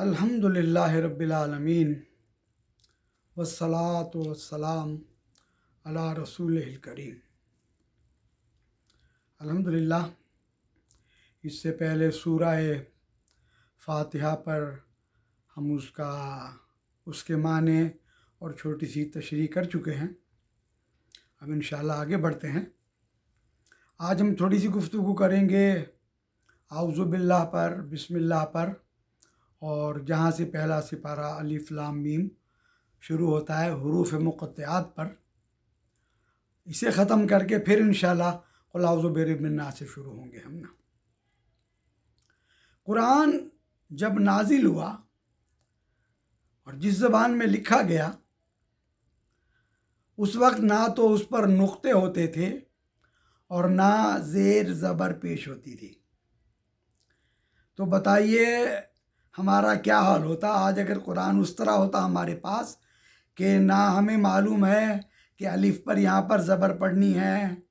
अल्हम्दुलिल्लाह रब्बिलालमीन वस्सलातु वस्सलाम अला रसूल करीम। अल्हम्दुलिल्लाह, इससे पहले सूरह फातिहा पर हम उसका, उसके माने और छोटी सी तशरी कर चुके हैं। अब इन आगे बढ़ते हैं। आज हम थोड़ी सी गुफ्तु करेंगे। आउज़ुबिल्लाह पर, बिस्मिल्लाह पर। और जहाँ से पहला सिपारा अलिफ लाम मीम शुरू होता है हरूफ मुक़त्तियात पर। इसे ख़त्म करके फिर इन शलाउज़ुबिरमिन्ना से शुरू होंगे हम ना। कुरान जब नाजिल हुआ और जिस ज़बान में लिखा गया, उस वक्त ना तो उस पर नुक्ते होते थे और ना ज़ेर ज़बर पेश होती थी। तो बताइए हमारा क्या हाल होता? आज अगर कुरान उस तरह होता हमारे पास कि ना हमें मालूम है कि अलिफ पर यहाँ पर ज़बर पढ़नी है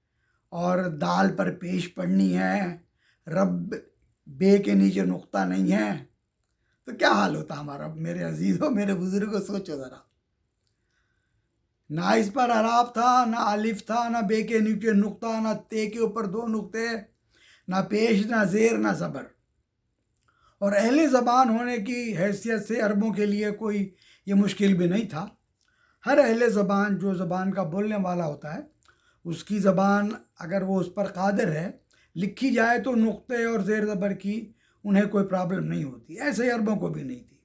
और दाल पर पेश पढ़नी है, रब बे के नीचे नुक्ता नहीं है तो क्या हाल होता हमारा? मेरे अजीज़ों मेरे बुज़ुर्गों, सोचो ज़रा। ना इस पर अराब था, ना अलिफ था, ना बे के नीचे नुक्ता, ना ते के ऊपर दो नुक्ते, ना पेश, ना ज़ेर, ना ज़बर। और अहले ज़बान होने की हैसियत से अरबों के लिए कोई ये मुश्किल भी नहीं था। हर अहले ज़बान जो ज़बान का बोलने वाला होता है, उसकी ज़बान अगर वो उस पर कादर है, लिखी जाए तो नुक्ते और ज़ेर ज़बर की उन्हें कोई प्रॉब्लम नहीं होती। ऐसे ही अरबों को भी नहीं थी।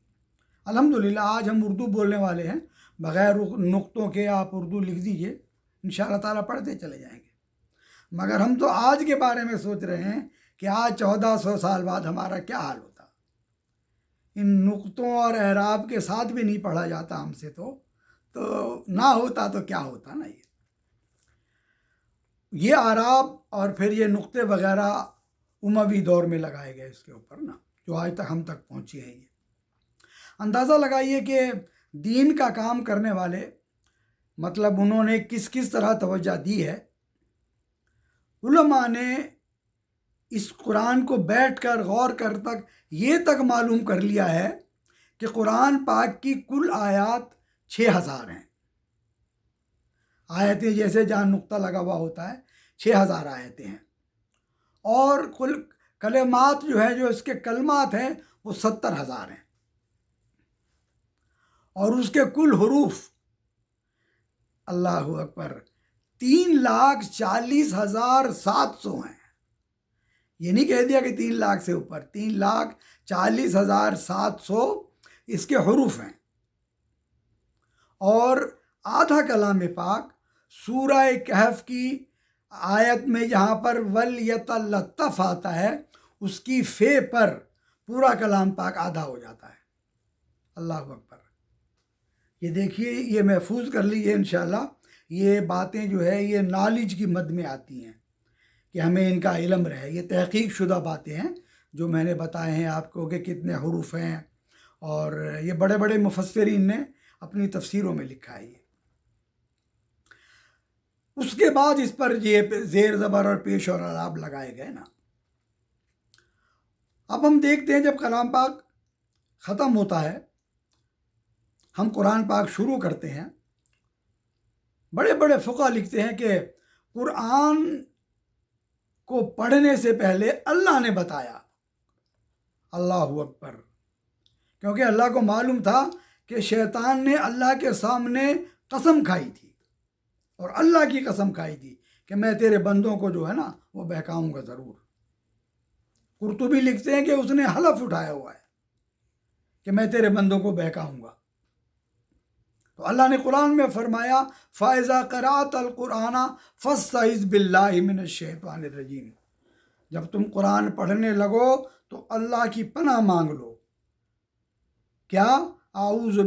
अल्हम्दुलिल्लाह, आज हम उर्दू बोलने वाले हैं। बग़ैर नुक्तों के आप उर्दू लिख दीजिए इन ताला पढ़ते चले जाएँगे। मगर हम तो आज के बारे में सोच रहे हैं कि आज चौदह सौ साल बाद हमारा क्या हाल होता। इन नुक्तों और एराब के साथ भी नहीं पढ़ा जाता हमसे तो तो ना होता तो क्या होता ना ये? ये आराब और फिर ये नुक्ते वगैरह उमवी दौर में लगाए गए इसके ऊपर ना, जो आज तक हम तक पहुँचे हैं ये। अंदाज़ा लगाइए कि दीन का काम करने वाले मतलब उन्होंने किस किस तरह तवज्जा दी है? उलमा ने इस कुरान को बैठ कर गौर कर तक ये तक मालूम कर लिया है कि कुरान पाक की कुल आयात छः हज़ार हैं। आयतें जैसे जहाँ नुक्ता लगा हुआ होता है छः हज़ार आयतें हैं। और कुल कलमात जो है, जो इसके कलमात हैं, वो सत्तर हज़ार हैं। और उसके कुल हरूफ, अल्लाह अकबर, तीन लाख चालीस हज़ार सात सौ हैं। ये नहीं कह दिया कि तीन लाख से ऊपर, तीन लाख चालीस हज़ार सात सौ इसके हरूफ हैं। और आधा कलाम पाक सूरह कहफ की आयत में जहाँ पर वल यतलतफ़ आता है, उसकी फ़े पर पूरा कलाम पाक आधा हो जाता है। अल्लाह अकबर। ये देखिए, ये महफूज कर लीजिए इन ये बातें जो है, ये नॉलेज की मद में आती हैं। कि हमें इनका इलम रहे। ये तहकीक शुदा बातें हैं, जो मैंने बताए हैं आपको कि कितने हरूफ हैं, और ये बड़े बड़े मुफसरीन ने अपनी तफसीरों में लिखा है ये। उसके बाद इस पर ये जेर ज़बर और पेश और अलाब लगाए गए ना। अब हम देखते हैं जब कलाम पाक ख़त्म होता है, हम कुरान पाक शुरू करते हैं। बड़े बड़े फ़ुका लिखते हैं कि कुरान को पढ़ने से पहले अल्लाह ने बताया। अल्लाह अकबर। क्योंकि अल्लाह को मालूम था कि शैतान ने अल्लाह के सामने कसम खाई थी। और अल्लाह की कसम खाई थी कि मैं तेरे बंदों को जो है ना, वो बहकाऊँगा ज़रूर। कुर्तुबी लिखते हैं कि उसने हलफ उठाया हुआ है कि मैं तेरे बंदों को बहकाऊँगा। तो अल्लाह ने कुरान में फरमाया फ़ायज़ा करात अलकुराना फ़स्ताइज़ बिल्लाशैतवानरजीम जब तुम कुरान पढ़ने लगो तो अल्लाह की पनाह मांग लो। क्या? आऊज़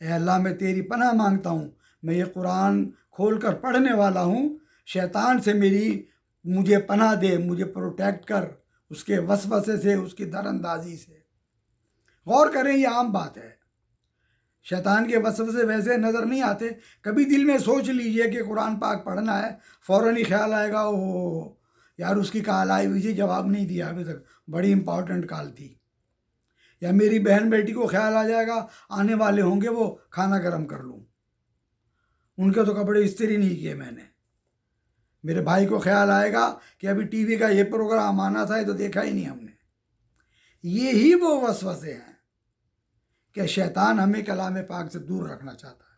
ए अल्लाह, मैं तेरी पनाह माँगता हूँ। मैं ये कुरान खोल कर पढ़ने वाला हूँ। शैतान से मेरी, मुझे पनाह दे, मुझे प्रोटेक्ट कर उसके वसवसे से, उसकी दरअंदाजी से। गौर करें, ये आम बात है। शैतान के वसवसे वैसे नज़र नहीं आते। कभी दिल में सोच लीजिए कि कुरान पाक पढ़ना है फ़ौर ही ख्याल आएगा ओ यार उसकी कॉल आई हुई थी, जवाब नहीं दिया अभी तक। बड़ी इंपॉर्टेंट कॉल थी। या मेरी बहन बेटी को ख्याल आ जाएगा, आने वाले होंगे वो, खाना गर्म कर लूँ। उनके तो कपड़े इस्त्री नहीं किए मैंने। मेरे भाई को ख्याल आएगा कि अभी टीवी का ये प्रोग्राम आना था, ये तो देखा ही नहीं हमने। ये ही वो वसवसे हैं। कि शैतान हमें कलाम पाक से दूर रखना चाहता है।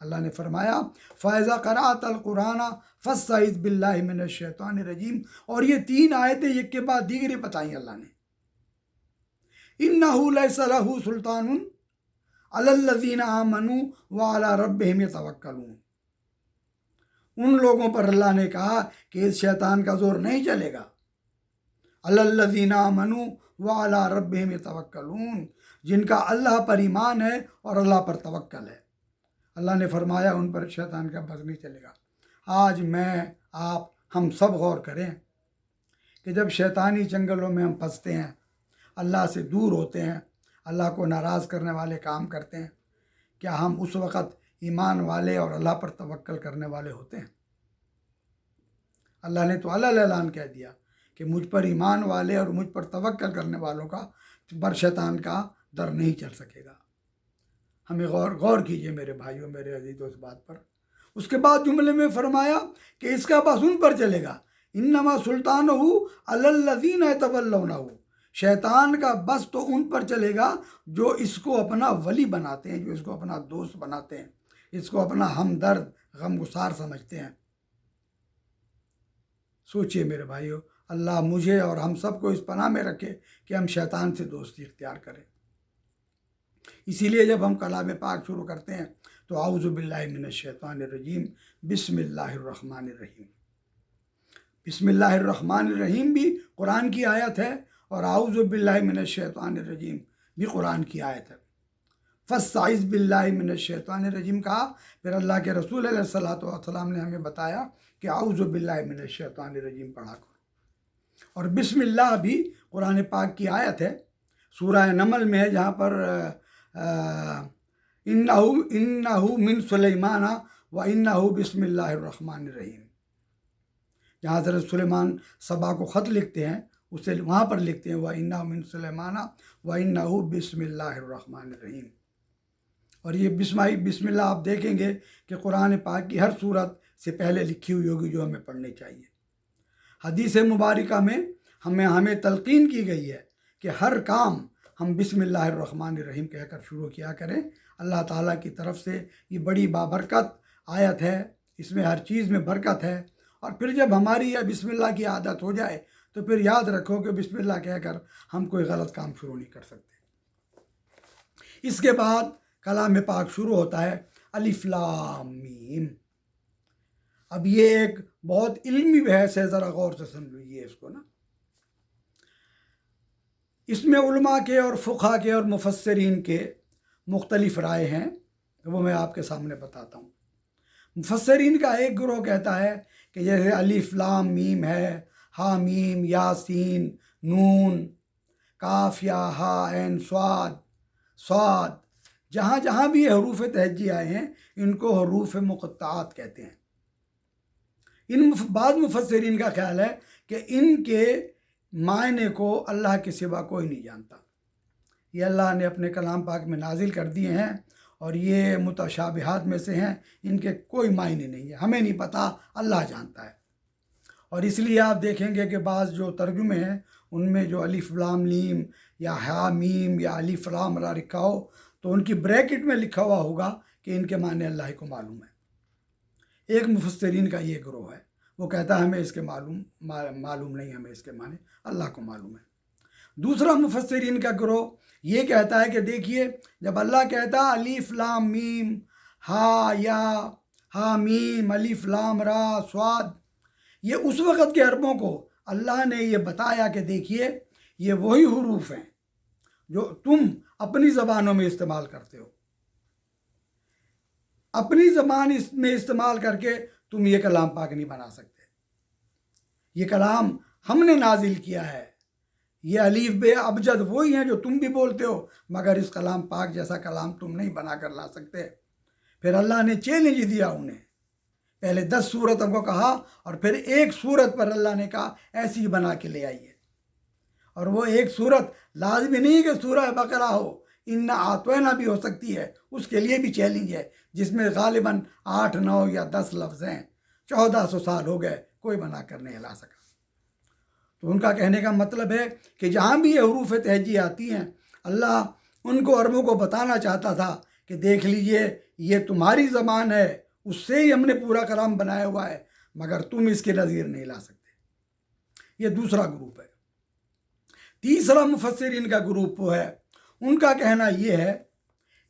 अल्लाह ने फरमाया फ़ैज़ा करात कुराना फ़साइज बिल्लामिन शैतान रजीम। और ये तीन आयतें एक के बाद दीगरी बताई अल्लाह ने। इन्नहू सुल्तान अलल्लज़ीन आमनु व अला रब्बिहिम यतवक्कलून। उन लोगों पर अल्लाह ने कहा कि इस शैतान का ज़ोर नहीं चलेगा। अलल्लज़ीन आमनु व अला रब्बिहिम यतवक्कलून। जिनका अल्लाह पर ईमान है और अल्लाह पर तवक्कल है। अल्लाह ने फरमाया, उन पर शैतान का बस नहीं चलेगा। आज मैं, आप, हम सब गौर करें कि जब शैतानी जंगलों में हम फंसते हैं, अल्लाह से दूर होते हैं, अल्लाह को नाराज़ करने वाले काम करते हैं, क्या हम उस वक़्त ईमान वाले और अल्लाह पर तवक्ल करने वाले होते हैं? अल्लाह ने तो अल्लाह ऐलान कह दिया कि मुझ पर ईमान वाले और मुझ पर तवक्ल करने वालों का, पर शैतान का दर नहीं चल सकेगा। हमें गौर गौर कीजिए मेरे भाइयों, मेरे अजीज़ों इस बात पर। उसके बाद जुमले में फरमाया कि इसका बस उन पर चलेगा। इन नमा सुल्तान हो अल्लजीन तवल्लना हो शैतान का बस तो उन पर चलेगा जो इसको अपना वली बनाते हैं, जो इसको अपना दोस्त बनाते हैं, इसको अपना हमदर्द, गमगुसार समझते हैं। सोचिए मेरे भाइयों, अल्लाह मुझे और हम सबको इस पनाह में रखे कि हम शैतान से दोस्ती इख्तियार करें। इसीलिए जब हम कलाम पाक शुरू करते हैं तो आउज़बिल्लिनशैतान रजीम बिसमीम बिसमीम भी कुरान की आयत है और आउज़बिल्लिनशैतान रजीम भी कुरान की आयत है। फ़साइज़ बिल्लिनशैतान रजीम कहा, फिर अल्लाह के रसूल सलाम ने हमें बताया कि आउज़बिल्लिनशैतान रजीम पढ़ा करो। और बिस्मिल्लाह भी कुरान पाक की आयत है। सूरह नमल में है जहाँ पर इन्नाहू इन्नाहू मिन सुलेमाना व इन्नाहू रहीम जहाँ हज़रत सुलेमान सबा को ख़त लिखते हैं, उसे वहाँ पर लिखते हैं, व इन्ना मिन सुलेमाना व इन्नाहू रहीम और ये बिस्माई बिस्मिल्लाह आप देखेंगे कि कुरान पाक की हर सूरत से पहले लिखी हुई होगी जो हमें पढ़नी चाहिए। हदीस मुबारक में हमें हमें तलकीन की गई है कि हर काम हम रहीम कहकर शुरू किया करें। अल्लाह ताला की तरफ़ से ये बड़ी बाबरकत आयत है। इसमें हर चीज़ में बरकत है। और फिर जब हमारी यह बिस्मिल्लाह की आदत हो जाए तो फिर याद रखो कि बिस्मिल्लाह कहकर हम कोई गलत काम शुरू नहीं कर सकते। इसके बाद कलाम पाक शुरू होता है अलिफ्लामीम अब ये एक बहुत इल्मी बहस है, ज़रा गौर से समझ लीजिए इसको ना। इसमें उलमा के और फ़ुखा के और मुफसरीन के मुख्तलिफ़ राय हैं, वो मैं आपके सामने बताता हूँ। मुफसरीन का एक ग्रोह कहता है कि जैसे अलिफ, लाम, मीम है, हा, मीम यासीन नून, काफ, या, हा एन स्वाद स्वाद। जहाँ जहाँ भी ये हरूफ तहजी आए हैं, इनको हरूफ मुक़ात कहते हैं। इन बाद मुफसरीन का ख्याल है कि इनके मायने को अल्लाह के सिवा कोई नहीं जानता। ये अल्लाह ने अपने कलाम पाक में नाजिल कर दिए हैं और ये मुतशाबहात में से हैं। इनके कोई मायने नहीं है। हमें नहीं पता, अल्लाह जानता है। और इसलिए आप देखेंगे कि बाज़ जो तर्जुमे हैं, उनमें जो अलिफ लाम लीम या हा मीम या अलिफ लाम रा लिखा हो तो उनकी ब्रैकेट में लिखा हुआ होगा कि इनके माने अल्लाह को मालूम है। एक मुफसरीन का ये ग्रोह है। वो कहता है, हमें इसके मालूम मालूम नहीं, हमें इसके माने, अल्लाह को मालूम है। दूसरा मुफसरीन का ग्रोह ये कहता है कि देखिए, जब अल्लाह कहता, अलीफ लाम मीम, हा, या, हा, मीम, अलीफ लाम, रा, स्वाद, ये उस वक़्त के अरबों को अल्लाह ने ये बताया कि देखिए, ये वही हरूफ हैं जो तुम अपनी ज़बानों में इस्तेमाल करते हो। अपनी ज़बान इसमें इस्तेमाल करके तुम ये कलाम पाक नहीं बना सकते। ये कलाम हमने नाजिल किया है। ये अलीफ बे अबजद वही हैं जो तुम भी बोलते हो, मगर इस कलाम पाक जैसा कलाम तुम नहीं बना कर ला सकते। फिर अल्लाह ने चैलेंज दिया उन्हें। पहले दस सूरत को कहा और फिर एक सूरत पर अल्लाह ने कहा, ऐसी बना के ले आइए। और वो एक सूरत लाजमी नहीं कि सूरह बकरा हो इन आतवना भी हो सकती है, उसके लिए भी चैलेंज है, जिसमें गालिबा आठ, नौ या दस लफ्ज़ हैं। चौदह सौ साल हो गए, कोई बना कर नहीं हिला सका। तो उनका कहने का मतलब है कि जहाँ भी ये हरूफ तहजी आती हैं, अल्लाह उनको अरबों को बताना चाहता था कि देख लीजिए, ये तुम्हारी ज़बान है, उससे ही हमने पूरा कलाम बनाया हुआ है, मगर तुम इसके नज़ीर नहीं ला सकते। ये दूसरा ग्रुप है। तीसरा मुफसर इनका ग्रुप वो है उनका कहना ये है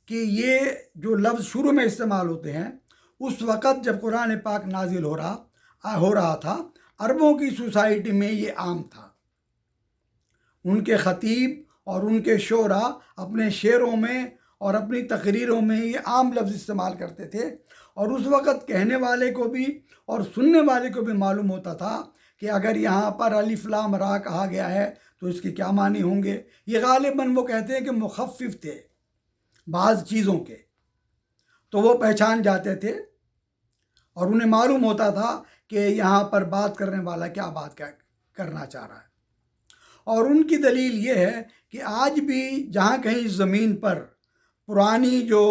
कि ये जो लफ्ज़ शुरू में इस्तेमाल होते हैं, उस वक़्त जब कुरान पाक नाजिल हो रहा हो रहा था, अरबों की सोसाइटी में ये आम था। उनके ख़तीब और उनके शोरा अपने शेरों में और अपनी तकरीरों में ये आम लफ्ज़ इस्तेमाल करते थे और उस वक़्त कहने वाले को भी और सुनने वाले को भी मालूम होता था कि अगर यहाँ पर अलिफ्लाम रा कहा गया है तो इसके क्या मानी होंगे? ये गालिबा वो कहते हैं कि मुखफ़ थे बाज़ चीज़ों के। तो वो पहचान जाते थे और उन्हें मालूम होता था कि यहाँ पर बात करने वाला क्या बात क्या करना चाह रहा है। और उनकी दलील ये है कि आज भी जहाँ कहीं ज़मीन पर पुरानी जो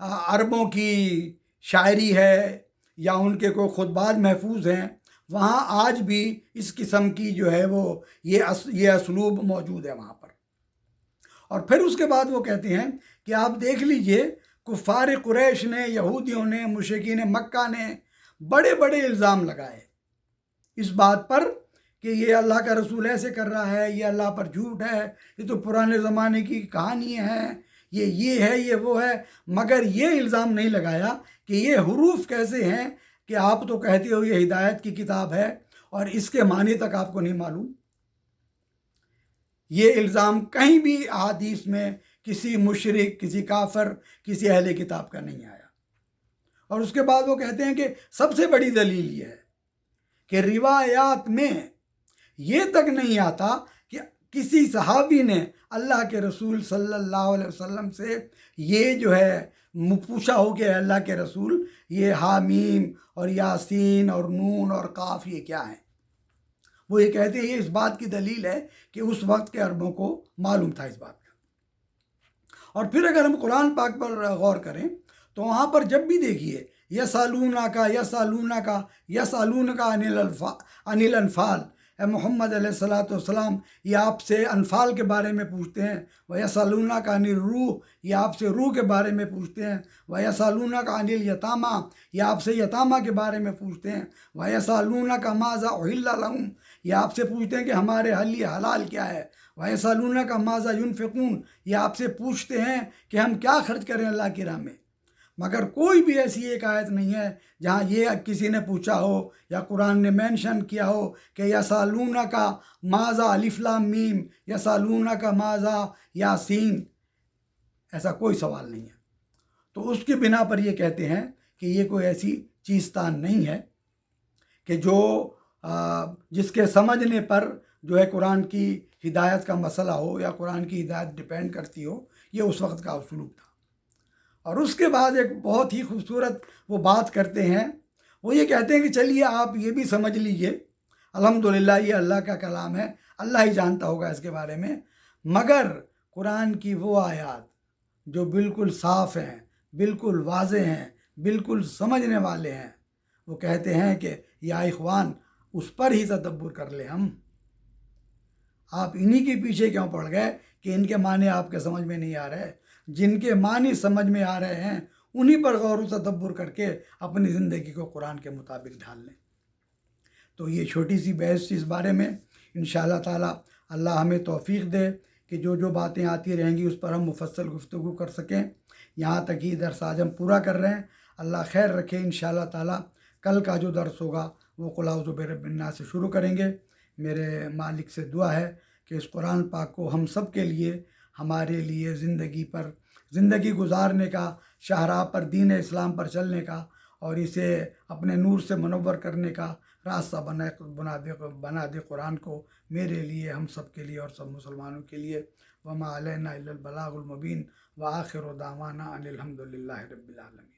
अरबों की शायरी है या उनके कोई खुतबात महफूज हैं वहाँ आज भी इस किस्म की जो है वो ये अस, ये असलूब मौजूद है वहाँ पर। और फिर उसके बाद वो कहते हैं कि आप देख लीजिए कुफ़ार कुरैश ने यहूदियों ने मुशकिन मक्का ने बड़े बड़े इल्ज़ाम लगाए। इस बात पर कि ये अल्लाह का रसूल ऐसे कर रहा है ये अल्लाह पर झूठ है ये तो पुराने ज़माने की कहानी है ये ये है ये वो है। मगर ये इल्ज़ाम नहीं लगाया कि ये हरूफ कैसे हैं कि आप तो कहते हो ये हिदायत की किताब है और इसके मानी तक आपको नहीं मालूम। ये इल्ज़ाम कहीं भी अदीस में किसी मुशरक, किसी काफर, किसी अहले किताब का नहीं आया। और उसके बाद वो कहते हैं कि सबसे बड़ी दलील ये है कि रिवायात में ये तक नहीं आता कि किसी सहाबी ने अल्लाह के रसूल सल्लल्लाहु अलैहि वसल्लम से ये जो है पूछा हो कि अल्लाह के रसूल। ये हामीम और यासीन और नून और काफ, ये क्या है? वो ये कहते हैं, ये इस बात की दलील है कि उस वक्त के अरबों को मालूम था इस बात का। और फिर अगर हम कुरान पाक पर गौर करें तो वहाँ पर जब भी देखिए, यसालूना का यसालूना का, यसालून का अनिल अनिल अनफाल मोहम्मद सलाम ये आपसे अनफाल के बारे में पूछते हैं। वह सालूना का अनिल रूह, ये आपसे रूह के बारे में पूछते हैं। वह सालूना का अनिल यतामा, ये आपसे यतामा के बारे में पूछते हैं। वह सालूना का माजा लहूम ये आपसे पूछते हैं कि हमारे हली हलाल क्या है। वह सालूना का माजा यूनफ़िकून, ये आपसे पूछते हैं कि हम क्या खर्च करें अल्लाह की राह में। मगर कोई भी ऐसी एक आयत नहीं है जहाँ ये किसी ने पूछा हो या कुरान ने मेंशन किया हो कि या सालूना का माजा अलिफ्लाम मीम या सालूना का माजा यासीन, ऐसा कोई सवाल नहीं है। तो उसके बिना पर ये कहते हैं कि ये कोई ऐसी चीज़तान नहीं है कि जो जिसके समझने पर जो है कुरान की हिदायत का मसला हो या कुरान की हिदायत डिपेंड करती हो, ये उस वक्त का उसलूब था। और उसके बाद एक बहुत ही खूबसूरत वो बात करते हैं। वो ये कहते हैं कि चलिए आप ये भी समझ लीजिए। अल्हम्दुलिल्लाह, ये अल्लाह का कलाम है। अल्लाह ही जानता होगा इसके बारे में। मगर कुरान की वो आयात जो बिल्कुल साफ़ हैं, बिल्कुल वाज हैं, बिल्कुल समझने वाले हैं, वो कहते हैं कि, या इखवान, उस पर ही तदब्बर कर ले हम। आप इन्हीं के पीछे क्यों पड़ गए कि इनके माने आपके समझ में नहीं आ रहे? जिनके मानी समझ में आ रहे हैं, उन्हीं पर गौर तदब्बर करके अपनी ज़िंदगी को कुरान के मुताबिक ढाल लें। तो ये छोटी सी बहस इस बारे में इन ताला, अल्लाह हमें तोफ़ी दे कि जो जो बातें आती रहेंगी, उस पर हम मुफसल गुफ्तु कर सकें। यहाँ तक ही दरस आज हम पूरा कर रहे हैं। अल्लाह खैर रखे इन ताला, कल का जो दर्स होगा, वो कुलाउज़ुबरबिन्ना से शुरू करेंगे। मेरे मालिक से दुआ है कि इस कुरान पाक को हम सब के लिए हमारे लिए ज़िंदगी पर, ज़िंदगी गुजारने का, शाहरा पर, दीन इस्लाम पर चलने का और इसे अपने नूर से मनवर करने का रास्ता बना बना दे बना दे कुरान को मेरे लिए, हम सब के लिए और सब मुसलमानों के लिए। वमा अलैना बलागुलमबीन व आखिर दावाना अनिलहमदिल्ला रबालमी